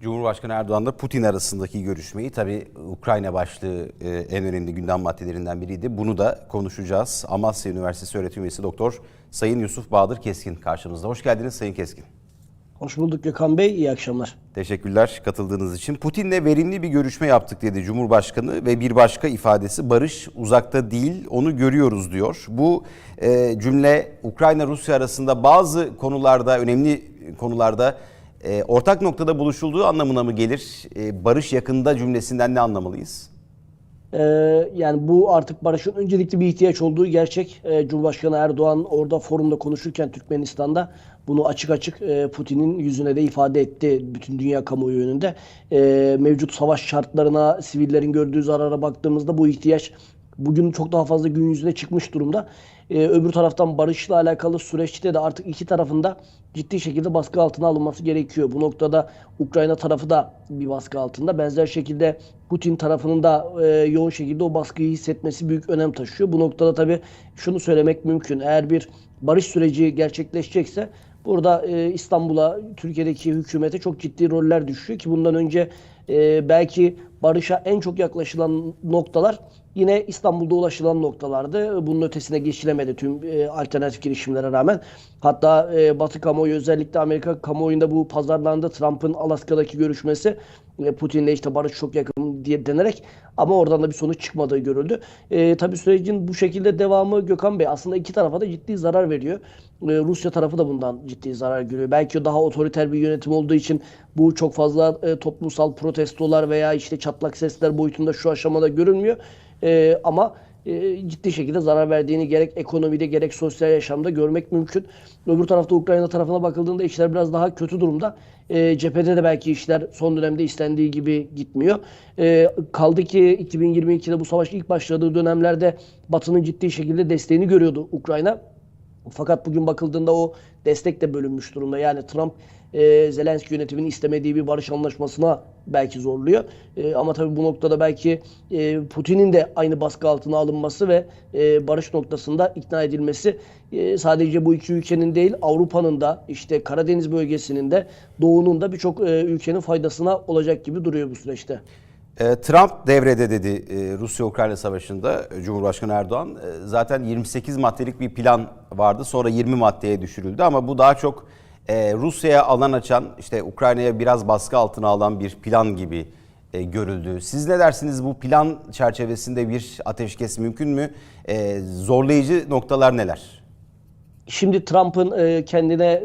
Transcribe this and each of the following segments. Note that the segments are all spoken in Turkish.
Cumhurbaşkanı Erdoğan'la Putin arasındaki görüşmeyi tabii Ukrayna başlığı e, en önemli gündem maddelerinden biriydi. Bunu da konuşacağız. Amasya Üniversitesi öğretim üyesi Doktor Sayın Yusuf Bahadır Keskin karşımızda. Hoş geldiniz Sayın Keskin. Hoş bulduk Gökhan Bey. İyi akşamlar. Teşekkürler katıldığınız için. Putin'le verimli bir görüşme yaptık dedi Cumhurbaşkanı ve bir başka ifadesi barış uzakta değil onu görüyoruz diyor. Bu e, cümle Ukrayna-Rusya arasında bazı konularda önemli konularda e, ortak noktada buluşulduğu anlamına mı gelir? E, barış yakında cümlesinden ne anlamalıyız? Ee, yani bu artık barışın öncelikli bir ihtiyaç olduğu gerçek. Cumhurbaşkanı Erdoğan orada forumda konuşurken Türkmenistan'da bunu açık açık e, Putin'in yüzüne de ifade etti bütün dünya kamuoyu önünde. Mevcut savaş şartlarına, sivillerin gördüğü zarara baktığımızda bu ihtiyaç bugün çok daha fazla gün yüzüne çıkmış durumda. Ee, öbür taraftan barışla alakalı süreçte de artık iki tarafında ciddi şekilde baskı altına alınması gerekiyor. Bu noktada Ukrayna tarafı da bir baskı altında. Benzer şekilde Putin tarafının da e, yoğun şekilde o baskıyı hissetmesi büyük önem taşıyor. Bu noktada tabii şunu söylemek mümkün. Eğer bir barış süreci gerçekleşecekse burada e, İstanbul'a, Türkiye'deki hükümete çok ciddi roller düşüyor ki bundan önce e, belki barışa en çok yaklaşılan noktalar yine İstanbul'da ulaşılan noktalardı. Bunun ötesine geçilemedi tüm e, alternatif girişimlere rağmen. Hatta e, Batı kamuoyu özellikle Amerika kamuoyunda bu pazarlandı. Trump'ın Alaska'daki görüşmesi e, Putin'le işte barış çok yakın diye denerek ama oradan da bir sonuç çıkmadığı görüldü. E, tabii sürecin bu şekilde devamı Gökhan Bey aslında iki tarafa da ciddi zarar veriyor. E, Rusya tarafı da bundan ciddi zarar görüyor. Belki daha otoriter bir yönetim olduğu için bu çok fazla e, toplumsal protestolar veya işte çatlak sesler boyutunda şu aşamada görünmüyor. E, ama e, ciddi şekilde zarar verdiğini gerek ekonomide gerek sosyal yaşamda görmek mümkün. Öbür tarafta Ukrayna tarafına bakıldığında işler biraz daha kötü durumda. E, cephede de belki işler son dönemde istendiği gibi gitmiyor. E, kaldı ki 2022'de bu savaş ilk başladığı dönemlerde Batı'nın ciddi şekilde desteğini görüyordu Ukrayna. Fakat bugün bakıldığında o destek de bölünmüş durumda. Yani Trump e, Zelenski yönetiminin istemediği bir barış anlaşmasına belki zorluyor. E, ama tabii bu noktada belki e, Putin'in de aynı baskı altına alınması ve e, barış noktasında ikna edilmesi e, sadece bu iki ülkenin değil Avrupa'nın da işte Karadeniz bölgesinin de Doğu'nun da birçok e, ülkenin faydasına olacak gibi duruyor bu süreçte. E, Trump devrede dedi e, Rusya-Ukrayna savaşında e, Cumhurbaşkanı Erdoğan. Zaten 28 maddelik bir plan vardı sonra 20 maddeye düşürüldü ama bu daha çok e, Rusya'ya alan açan işte Ukrayna'ya biraz baskı altına alan bir plan gibi e, görüldü. Siz ne dersiniz bu plan çerçevesinde bir ateşkes mümkün mü? E, Zorlayıcı noktalar neler? Şimdi Trump'ın kendine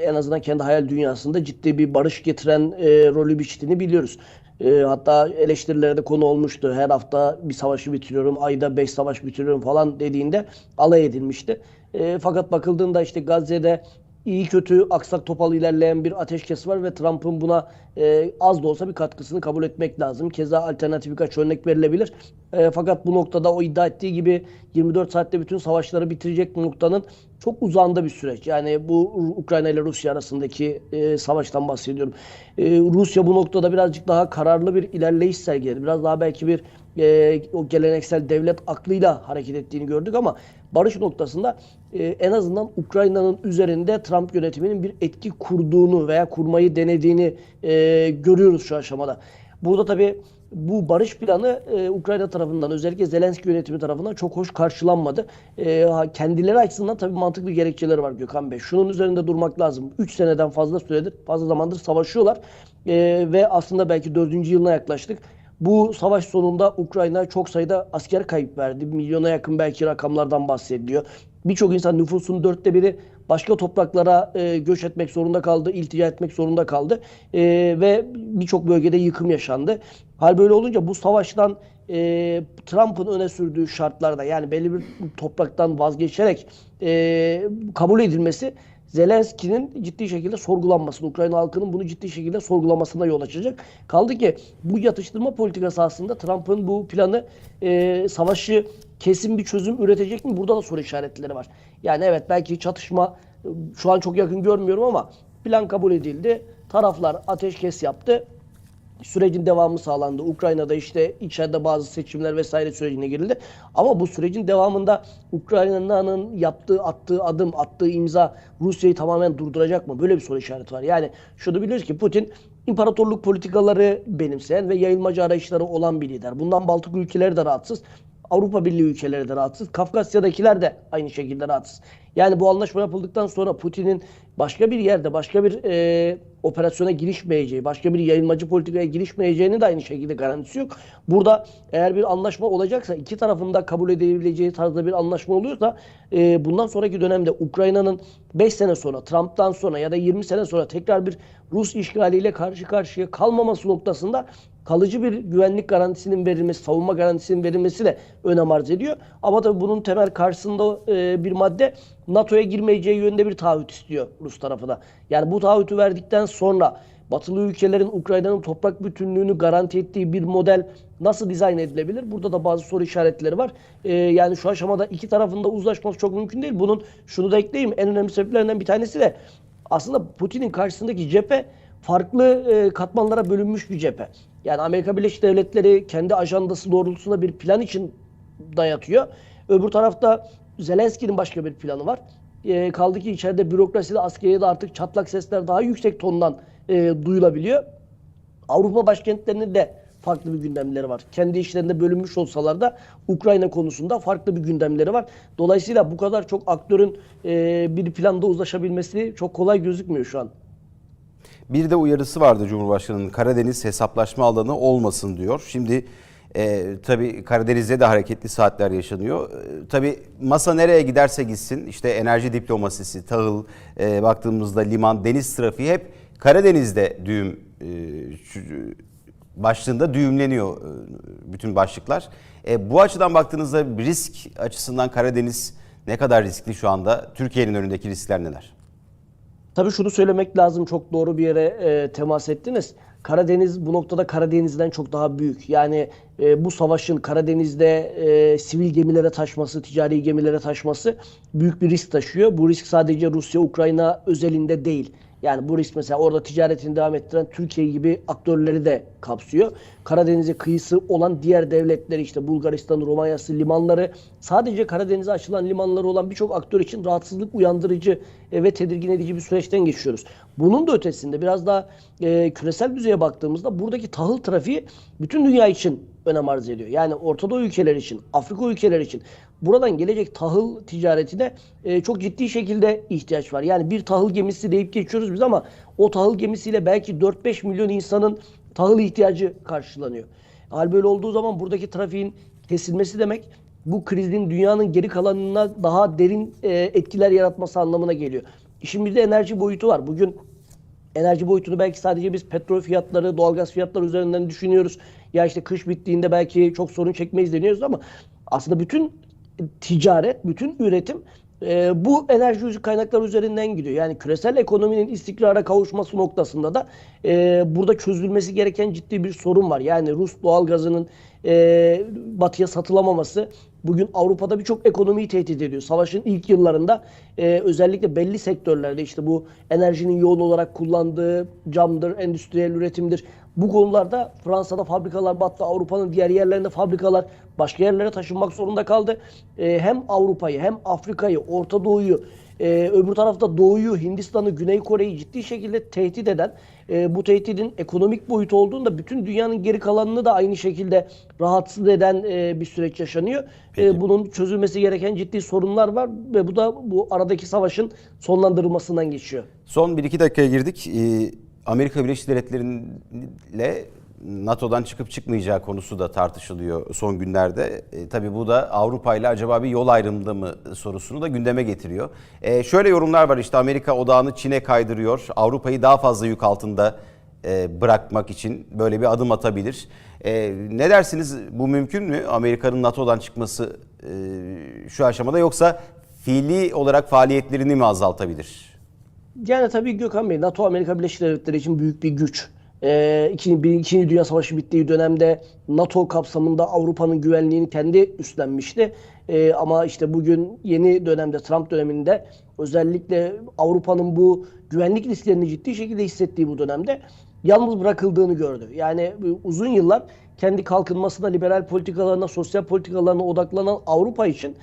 en azından kendi hayal dünyasında ciddi bir barış getiren e, rolü biçtiğini biliyoruz. E, hatta eleştirilere de konu olmuştu. Her hafta bir savaşı bitiriyorum, ayda beş savaş bitiriyorum falan dediğinde alay edilmişti. E, fakat bakıldığında işte Gazze'de iyi kötü aksak topal ilerleyen bir ateşkes var ve Trump'ın buna e, az da olsa bir katkısını kabul etmek lazım. Keza alternatif birkaç örnek verilebilir. E, fakat bu noktada o iddia ettiği gibi 24 saatte bütün savaşları bitirecek noktanın çok uzağında bir süreç. Yani bu Ukrayna ile Rusya arasındaki e, savaştan bahsediyorum. E, Rusya bu noktada birazcık daha kararlı bir ilerleyiş sergiledi. Biraz daha belki bir e, o geleneksel devlet aklıyla hareket ettiğini gördük ama barış noktasında e, en azından Ukrayna'nın üzerinde Trump yönetiminin bir etki kurduğunu veya kurmayı denediğini e, görüyoruz şu aşamada. Burada tabii bu barış planı e, Ukrayna tarafından özellikle Zelenski yönetimi tarafından çok hoş karşılanmadı. E, kendileri açısından tabii mantıklı gerekçeleri var Gökhan Bey. Şunun üzerinde durmak lazım. 3 seneden fazla süredir, fazla zamandır savaşıyorlar. E, ve aslında belki 4. yılına yaklaştık. Bu savaş sonunda Ukrayna çok sayıda asker kayıp verdi. Milyona yakın belki rakamlardan bahsediliyor. Birçok insan nüfusun dörtte biri başka topraklara e, göç etmek zorunda kaldı, iltica etmek zorunda kaldı. E, ve birçok bölgede yıkım yaşandı. Hal böyle olunca bu savaştan e, Trump'ın öne sürdüğü şartlarda yani belli bir topraktan vazgeçerek e, kabul edilmesi Zelenski'nin ciddi şekilde sorgulanmasını, Ukrayna halkının bunu ciddi şekilde sorgulamasına yol açacak. Kaldı ki bu yatıştırma politikası aslında Trump'ın bu planı e, savaşı kesin bir çözüm üretecek mi? Burada da soru işaretleri var. Yani evet belki çatışma e, şu an çok yakın görmüyorum ama plan kabul edildi. Taraflar ateşkes yaptı sürecin devamı sağlandı. Ukrayna'da işte içeride bazı seçimler vesaire sürecine girildi. Ama bu sürecin devamında Ukrayna'nın yaptığı, attığı adım, attığı imza Rusya'yı tamamen durduracak mı? Böyle bir soru işareti var. Yani şunu biliyoruz ki Putin imparatorluk politikaları benimseyen ve yayılmacı arayışları olan bir lider. Bundan Baltık ülkeleri de rahatsız. Avrupa Birliği ülkeleri de rahatsız. Kafkasya'dakiler de aynı şekilde rahatsız. Yani bu anlaşma yapıldıktan sonra Putin'in başka bir yerde, başka bir e, operasyona girişmeyeceği, başka bir yayılmacı politikaya girişmeyeceğini de aynı şekilde garantisi yok. Burada eğer bir anlaşma olacaksa, iki tarafın da kabul edebileceği tarzda bir anlaşma oluyorsa e, bundan sonraki dönemde Ukrayna'nın 5 sene sonra, Trump'tan sonra ya da 20 sene sonra tekrar bir Rus işgaliyle karşı karşıya kalmaması noktasında kalıcı bir güvenlik garantisinin verilmesi, savunma garantisinin verilmesi de önem arz ediyor. Ama tabii bunun temel karşısında e, bir madde NATO'ya girmeyeceği yönde bir taahhüt istiyor Rus tarafı da. Yani bu taahhütü verdikten sonra batılı ülkelerin Ukrayna'nın toprak bütünlüğünü garanti ettiği bir model nasıl dizayn edilebilir? Burada da bazı soru işaretleri var. E, yani şu aşamada iki tarafın da uzlaşması çok mümkün değil. Bunun şunu da ekleyeyim. En önemli sebeplerinden bir tanesi de aslında Putin'in karşısındaki cephe farklı e, katmanlara bölünmüş bir cephe. Yani Amerika Birleşik Devletleri kendi ajandası doğrultusunda bir plan için dayatıyor. Öbür tarafta Zelenski'nin başka bir planı var. E, kaldı ki içeride bürokraside, askeriyede artık çatlak sesler daha yüksek tondan e, duyulabiliyor. Avrupa başkentlerinin de farklı bir gündemleri var. Kendi işlerinde bölünmüş olsalar da Ukrayna konusunda farklı bir gündemleri var. Dolayısıyla bu kadar çok aktörün e, bir planda uzlaşabilmesi çok kolay gözükmüyor şu an. Bir de uyarısı vardı Cumhurbaşkanı'nın Karadeniz hesaplaşma alanı olmasın diyor. Şimdi e, tabii Karadeniz'de de hareketli saatler yaşanıyor. E, tabii masa nereye giderse gitsin işte enerji diplomasisi, tahıl, e, baktığımızda liman, deniz trafiği hep Karadeniz'de düğüm e, şu- başlığında düğümleniyor e, bütün başlıklar. E, bu açıdan baktığınızda risk açısından Karadeniz ne kadar riskli şu anda? Türkiye'nin önündeki riskler neler? Tabii şunu söylemek lazım çok doğru bir yere e, temas ettiniz. Karadeniz bu noktada Karadeniz'den çok daha büyük. Yani e, bu savaşın Karadeniz'de e, sivil gemilere taşması, ticari gemilere taşması büyük bir risk taşıyor. Bu risk sadece Rusya-Ukrayna özelinde değil. Yani bu risk mesela orada ticaretini devam ettiren Türkiye gibi aktörleri de kapsıyor. Karadeniz'e kıyısı olan diğer devletleri işte Bulgaristan, Romanya'sı limanları sadece Karadeniz'e açılan limanları olan birçok aktör için rahatsızlık uyandırıcı ve tedirgin edici bir süreçten geçiyoruz. Bunun da ötesinde biraz daha e, küresel düzeye baktığımızda buradaki tahıl trafiği bütün dünya için önem arz ediyor. Yani Orta Doğu ülkeleri için, Afrika ülkeleri için buradan gelecek tahıl ticaretine e, çok ciddi şekilde ihtiyaç var. Yani bir tahıl gemisi deyip geçiyoruz biz ama o tahıl gemisiyle belki 4-5 milyon insanın tahıl ihtiyacı karşılanıyor. Hal böyle olduğu zaman buradaki trafiğin kesilmesi demek bu krizin dünyanın geri kalanına daha derin e, etkiler yaratması anlamına geliyor. İşin bir de enerji boyutu var. Bugün enerji boyutunu belki sadece biz petrol fiyatları, doğalgaz fiyatları üzerinden düşünüyoruz. Ya işte kış bittiğinde belki çok sorun çekmeyiz deniyoruz ama aslında bütün ticaret, bütün üretim e, bu enerji kaynakları üzerinden gidiyor. Yani küresel ekonominin istikrara kavuşması noktasında da e, burada çözülmesi gereken ciddi bir sorun var. Yani Rus doğalgazının e, batıya satılamaması bugün Avrupa'da birçok ekonomiyi tehdit ediyor. Savaşın ilk yıllarında e, özellikle belli sektörlerde işte bu enerjinin yoğun olarak kullandığı camdır, endüstriyel üretimdir. Bu konularda Fransa'da fabrikalar battı, Avrupa'nın diğer yerlerinde fabrikalar başka yerlere taşınmak zorunda kaldı. E, hem Avrupa'yı hem Afrika'yı, Orta Doğu'yu, e, öbür tarafta Doğu'yu, Hindistan'ı, Güney Kore'yi ciddi şekilde tehdit eden, e, bu tehditin ekonomik boyutu olduğunda bütün dünyanın geri kalanını da aynı şekilde rahatsız eden e, bir süreç yaşanıyor. E, bunun çözülmesi gereken ciddi sorunlar var ve bu da bu aradaki savaşın sonlandırılmasından geçiyor. Son 1-2 dakikaya girdik. Ee, Amerika Birleşik Devletleri'yle NATO'dan çıkıp çıkmayacağı konusu da tartışılıyor son günlerde. E, tabii bu da Avrupa ile acaba bir yol ayrımında mı sorusunu da gündeme getiriyor. E, şöyle yorumlar var işte Amerika odağını Çin'e kaydırıyor. Avrupa'yı daha fazla yük altında e, bırakmak için böyle bir adım atabilir. E, ne dersiniz bu mümkün mü? Amerika'nın NATO'dan çıkması e, şu aşamada yoksa fiili olarak faaliyetlerini mi azaltabilir? Yani tabii Gökhan Bey, NATO Amerika Birleşik Devletleri için büyük bir güç. Ee, İkinci, İkinci Dünya Savaşı bittiği dönemde NATO kapsamında Avrupa'nın güvenliğini kendi üstlenmişti. Ee, ama işte bugün yeni dönemde, Trump döneminde özellikle Avrupa'nın bu güvenlik risklerini ciddi şekilde hissettiği bu dönemde yalnız bırakıldığını gördü. Yani uzun yıllar kendi kalkınmasına, liberal politikalarına, sosyal politikalarına odaklanan Avrupa için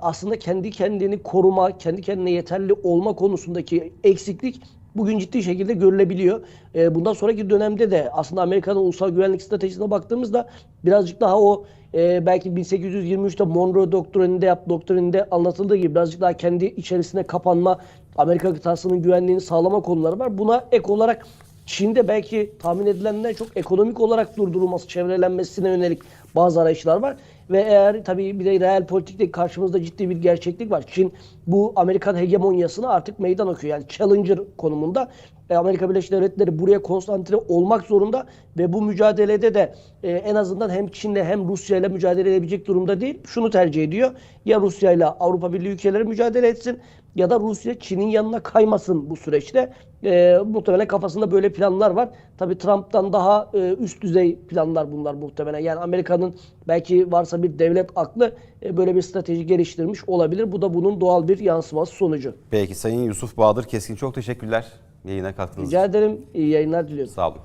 aslında kendi kendini koruma, kendi kendine yeterli olma konusundaki eksiklik bugün ciddi şekilde görülebiliyor. E, bundan sonraki dönemde de aslında Amerika'nın ulusal güvenlik stratejisine baktığımızda birazcık daha o e, belki 1823'te Monroe doktrininde yap doktrininde anlatıldığı gibi birazcık daha kendi içerisine kapanma, Amerika kıtasının güvenliğini sağlama konuları var. Buna ek olarak Çin'de belki tahmin edilenden çok ekonomik olarak durdurulması, çevrelenmesine yönelik bazı arayışlar var. Ve eğer tabii bir de reel politikte karşımızda ciddi bir gerçeklik var. Çin bu Amerikan hegemonyasını artık meydan okuyor. Yani challenger konumunda. E, Amerika Birleşik Devletleri buraya konsantre olmak zorunda ve bu mücadelede de e, en azından hem Çin'le hem Rusya ile mücadele edebilecek durumda değil. Şunu tercih ediyor. Ya Rusya ile Avrupa Birliği ülkeleri mücadele etsin ya da Rusya Çin'in yanına kaymasın bu süreçte. E, muhtemelen kafasında böyle planlar var. Tabii Trump'tan daha e, üst düzey planlar bunlar muhtemelen. Yani Amerika'nın belki varsa bir devlet aklı e, böyle bir strateji geliştirmiş olabilir. Bu da bunun doğal bir yansıması sonucu. Peki Sayın Yusuf Bahadır Keskin çok teşekkürler yayına katkınız için. Rica ederim. İyi yayınlar diliyorum. Sağ olun.